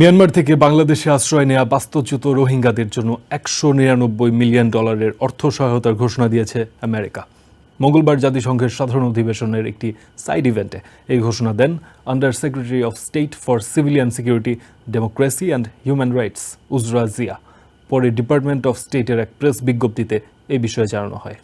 Myanmar থেকে বাংলাদেশে আশ্রয় নেওয়া বাস্তুচ্যুত রোহিঙ্গাদের জন্য একশো নিরানব্বই মিলিয়ন ডলারের অর্থ সহায়তার ঘোষণা দিয়েছে আমেরিকা। মঙ্গলবার জাতিসংঘের সাধারণ অধিবেশনের একটি সাইড ইভেন্টে এই ঘোষণা দেন under secretary of state for civilian security, democracy and human rights, Uzra Zeya. পরে ডিপার্টমেন্ট অফ স্টেটের এক প্রেস বিজ্ঞপ্তিতে এই বিষয়ে জানানো হয়।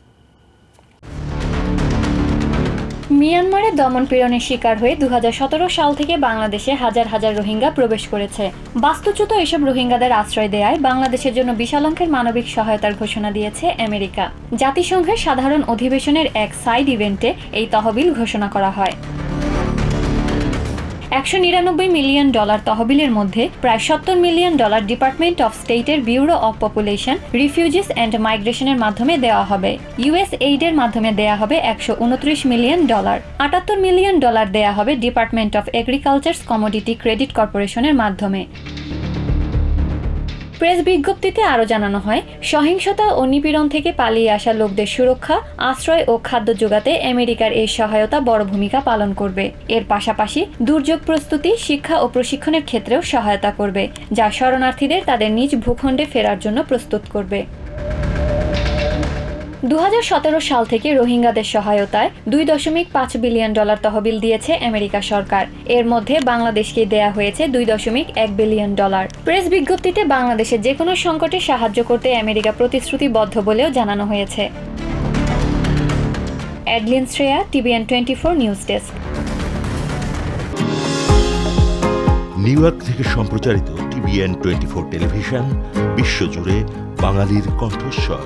মিয়ানমারে দমন পীড়নের শিকার হয়ে দু হাজার সতেরো সাল থেকে বাংলাদেশে হাজার হাজার রোহিঙ্গা প্রবেশ করেছে। বাস্তুচ্যুত এসব রোহিঙ্গাদের আশ্রয় দেয়ায় বাংলাদেশের জন্য বিশাল অঙ্কের মানবিক সহায়তার ঘোষণা দিয়েছে আমেরিকা। জাতিসংঘের সাধারণ অধিবেশনের এক সাইড ইভেন্টে এই তহবিল ঘোষণা করা হয়। একশো নিরানব্বই মিলিয়ন ডলার তহবিলের মধ্যে প্রায় সত্তর মিলিয়ন ডলার ডিপার্টমেন্ট অফ স্টেটের bureau of population, refugees and মাইগ্রেশনের মাধ্যমে দেওয়া হবে। ইউএস এইডের মাধ্যমে দেওয়া হবে একশো উনত্রিশ মিলিয়ন ডলার। আটাত্তর মিলিয়ন ডলার দেওয়া হবে department of agriculture's commodity credit কর্পোরেশনের মাধ্যমে। প্রেস বিজ্ঞপ্তিতে আরও জানানো হয়, সহিংসতা ও নিপীড়ন থেকে পালিয়ে আসা লোকদের সুরক্ষা, আশ্রয় ও খাদ্য যোগাতে আমেরিকার এই সহায়তা বড় ভূমিকা পালন করবে। এর পাশাপাশি দুর্যোগ প্রস্তুতি, শিক্ষা ও প্রশিক্ষণের ক্ষেত্রেও সহায়তা করবে, যা শরণার্থীদের তাদের নিজ ভূখণ্ডে ফেরার জন্য প্রস্তুত করবে। দু হাজার সতেরো সাল থেকে রোহিঙ্গাদের সহায়তায় দুই দশমিক পাঁচ বিলিয়ন ডলার তহবিল দিয়েছে আমেরিকা সরকার। এর মধ্যে বাংলাদেশকে দেয়া হয়েছে দুই দশমিক এক বিলিয়ন ডলার। প্রেস বিজ্ঞপ্তিতে বাংলাদেশের যে কোনো সংকটে সাহায্য করতে আমেরিকা প্রতিশ্রুতিবদ্ধ বলেও জানানো হয়েছে। Adeline Shreya, TVN twenty four news desk. New York থেকে সম্প্রচারিত টিভিএন টোয়েন্টি ফোর টেলিভিশন, বিশ্বজুড়ে বাঙালির কণ্ঠস্বর।